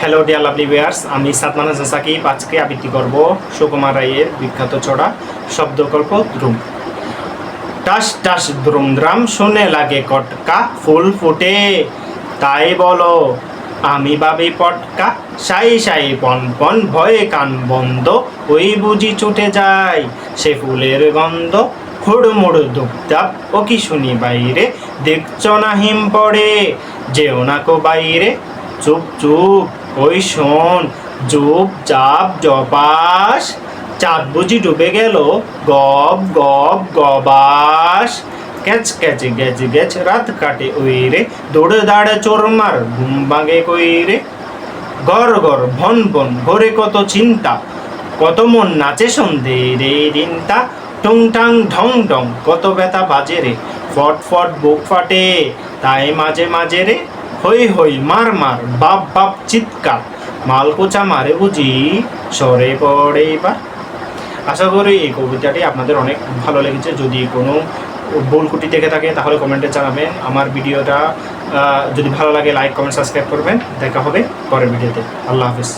Hello dear lovely viewers আমি সাদমান হাসান সাকিব আজকে আবৃত্তি করব সুকুমার রায়ের বিখ্যাত ছড়া শব্দকল্প দ্রুম। টাস টাস, দ্রুম, দ্রাম, শুনে লাগে কটকা, ফুল ফুটে। তাই বলো, আমি ভাবি পটকা, সাই সাই পন পন ভয়ে কান বন্ধ, ওই বুঝি ছুটে যায় সে ফুলের গন্ধ হুড়মুড় দুপদাপ ও কি শুনি বাইরে, দেখছ না হিম পড়ে, যেও না কো বাইরে, চুপ চুপ। ওই শোন, জুপ, জাপ, জপাস। চাঁদ বুঝি ডুবে গেল। গব গব, গবাস। ক্যাচ ক্যাচ গ্যাচ গ্যাচ রাত কাটে ওই রে দৌড়ে দাঁড়ে চোরমার ঘুম ভাঙে কই রে গর গর ভন ভন ভরে কত চিন্তা। কত মন নাচে সন্ধে রে দিনটা। টুং টাং ঢং ঢং, কত ব্যথা বাজে রে। ফট ফট, বুক ফাটে, তাই মাঝে মাঝে রে। হই হই মার মার, বাপ বাপ চিৎকার। মালকোচা মারে বুঝি, সরে পড়ে বা আশা করি এই কবিতাটি আপনাদের অনেক ভালো লেগেছে। যদি কোনো ভুল কুটি থেকে থাকে, তাহলে কমেন্টে জানাবেন। আমার ভিডিওটা যদি ভালো লাগে লাইক কমেন্ট সাবস্ক্রাইব করবেন। দেখা হবে পরের ভিডিওতে। আল্লাহ হাফিজ।